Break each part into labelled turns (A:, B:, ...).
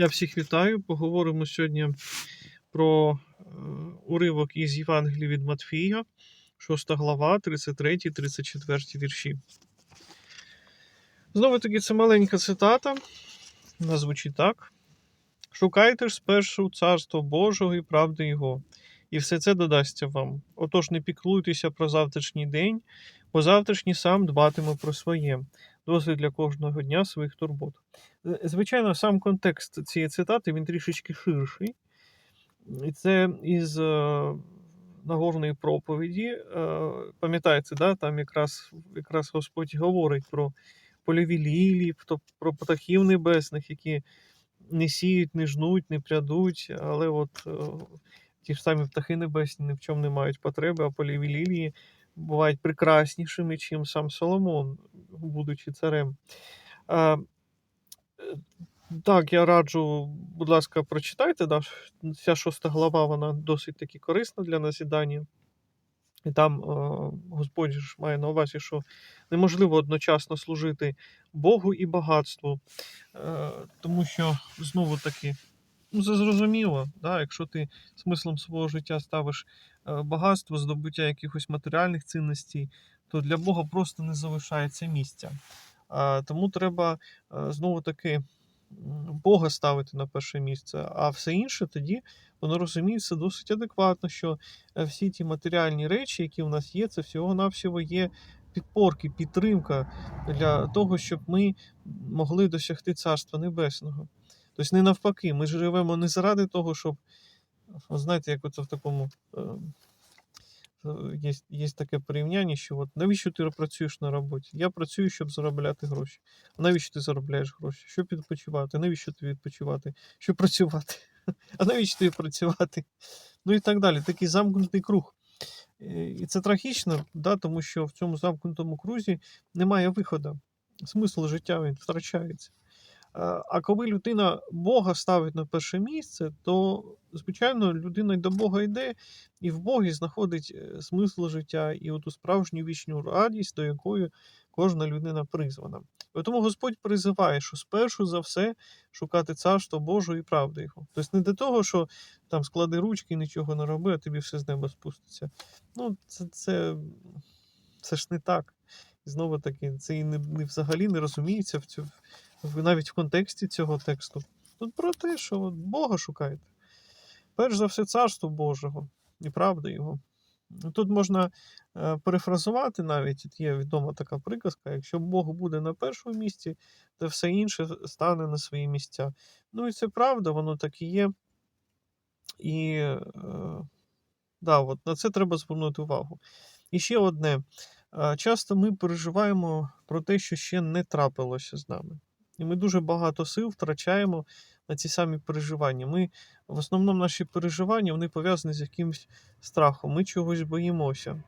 A: Я всіх вітаю. Поговоримо сьогодні про е, уривок із Євангелії від Матфія, 6 глава, 33, 34 вірші. Знову таки, це маленька цитата. Вона звучить так: Шукайте ж спершу царство Божого і правди Його, і все це додасться вам. Отож, не піклуйтеся про завтрашній день, бо завтрашній сам дбатиме про своє, досить для кожного дня своїх турбот. Е, Звичайно, сам контекст цієї цитати він трішечки ширший. І це із е, Нагорної проповіді. Е, пам'ятаєте, да? там якраз, якраз Господь говорить про польові лілії, про, птахів небесних, які не сіють, не жнуть, не прядуть, але от ті ж самі птахи небесні ні в чому не мають потреби, а польові лілії бувають прекраснішими, чим сам Соломон, будучи царем. Е, так, я раджу, будь ласка, прочитайте. Да, ця шоста глава, вона досить таки корисна для назідання. І там е, Господь ж має на увазі, що неможливо одночасно служити Богу і багатству. Е, тому що знову таки, ну це зрозуміло, да, якщо ти смислом свого життя ставиш е, багатство, здобуття якихось матеріальних цінностей, то для Бога просто не залишається місця. Тому треба е, знову таки Бога ставити на перше місце, а все інше тоді воно розуміється досить адекватно, що е, всі ті матеріальні речі, які у нас є, це всього-навсього є підпорки, підтримка для того, щоб ми могли досягти Царства Небесного. Тобто, не навпаки, ми живемо не заради того, щоб, знаєте, як оце в такому. е, Є, є таке порівняння, що от навіщо ти працюєш на роботі? Я працюю, щоб заробляти гроші. А навіщо ти заробляєш гроші? Щоб відпочивати? Навіщо тобі відпочивати? Щоб працювати? А навіщо тобі працювати? Ну і так далі. Такий замкнутий круг. Е, І це трагічно, да, тому що в цьому замкнутому крузі немає виходу. Смисл життя він втрачається. А а коли людина Бога ставить на перше місце, то, звичайно, людина й до Бога йде, і в Богі знаходить е, смисл життя і оту справжню вічну радість, до якої кожна людина призвана. І тому Господь призиває, що спершу за все шукати царство Боже і правди Його. Тобто не для того, що там склади ручки і нічого не роби, а тобі все з неба спуститься. Ну, це, це, це ж не так. І знову таки, це і не, не взагалі не розуміється в цю, навіть в контексті цього тексту. Тут про те, що Бога шукайте. Перш за все, царство Божого і правда Його. Тут можна е, перефразувати навіть, є відома така приказка: якщо Бог буде на першому місці, то все інше стане на свої місця. Ну і це правда, воно так і є. І е, да, от на це треба звернути увагу. І ще одне. Е, Часто ми переживаємо про те, що ще не трапилося з нами. І ми дуже багато сил втрачаємо на ці самі переживання. Ми в основному наші переживання вони пов'язані з якимось страхом. Ми чогось боїмося.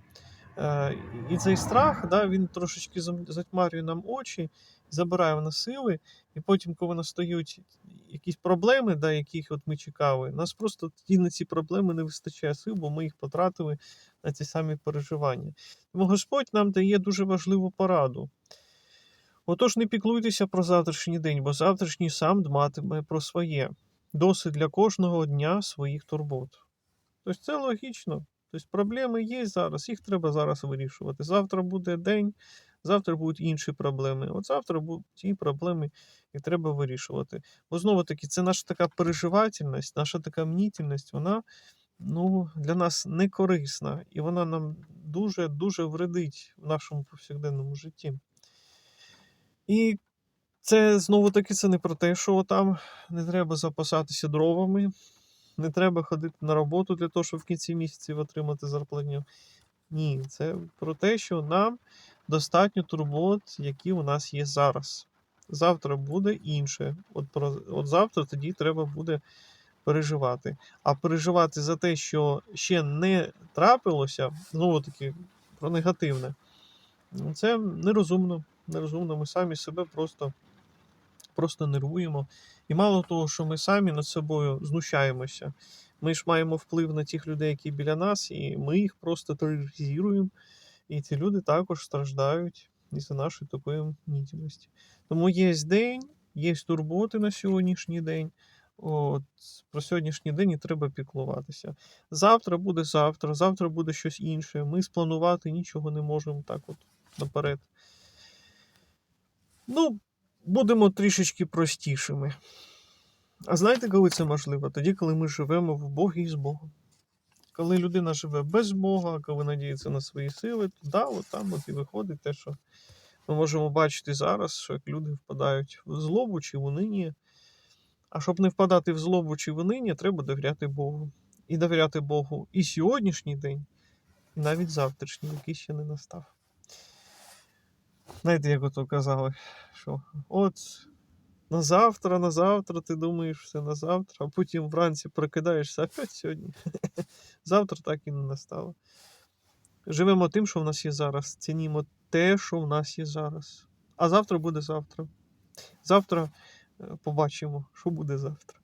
A: Е, І цей страх, да, він трошечки затьмарює нам очі, забирає в нас сили, і потім, коли настають якісь проблеми, да, яких от ми чекали, нас просто тоді на ці проблеми не вистачає сил, бо ми їх потратили на ці самі переживання. Тому Господь нам дає дуже важливу пораду. Отож, не піклуйтеся про завтрашній день, бо завтрашній сам дматиме про своє. Досить для кожного дня своїх турбот. Тобто це логічно. Тобто проблеми є зараз, їх треба зараз вирішувати. Завтра буде день, завтра будуть інші проблеми. От завтра будуть ті проблеми, і треба вирішувати. Бо знову таки, це наша така переживательність, наша така мнітельність, вона ну, для нас не корисна, і вона нам дуже-дуже вредить в нашому повсякденному житті. І це знову таки це не про те, що там не треба запасатися дровами, не треба ходити на роботу для того, щоб в кінці місяців отримати зарплатню. Ні, це про те, що нам достатньо турбот, які у нас є зараз. Завтра буде інше. От, про, от завтра тоді треба буде переживати. А переживати за те, що ще не трапилося, знову таки про негативне. Ну, Це нерозумно. Нерозумно. Ми самі себе просто, просто нервуємо. І мало того, що ми самі над собою знущаємося. Ми ж маємо вплив на тих людей, які біля нас, і ми їх просто тероризуємо. І ці люди також страждають із-за нашої такої мнітельності. Тому є день, є турботи на сьогоднішній день, От, про сьогоднішній день і треба піклуватися. Завтра буде завтра, завтра буде щось інше. Ми спланувати нічого не можемо так от наперед. Ну, будемо трішечки простішими. А знаєте, коли це можливо? Тоді, коли ми живемо в Богі і з Богом. Коли людина живе без Бога, коли надіється на свої сили, то да, от там от і виходить те, що ми можемо бачити зараз, що як люди впадають в злобу чи в унині. А щоб не впадати в злобу чи в унині, треба довіряти Богу. І довіряти Богу і сьогоднішній день, і навіть завтрашній, який ще не настав. Знаєте, як ото казали, що от на завтра, на завтра ти думаєш все на завтра, а потім вранці прокидаєшся опять сьогодні. Завтра так і не настало. Живемо тим, що в нас є зараз. Цінімо те, що в нас є зараз. А завтра буде завтра. Завтра е, побачимо, що буде завтра.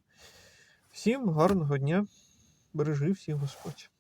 A: Всім гарного дня. Бережи всіх Господь.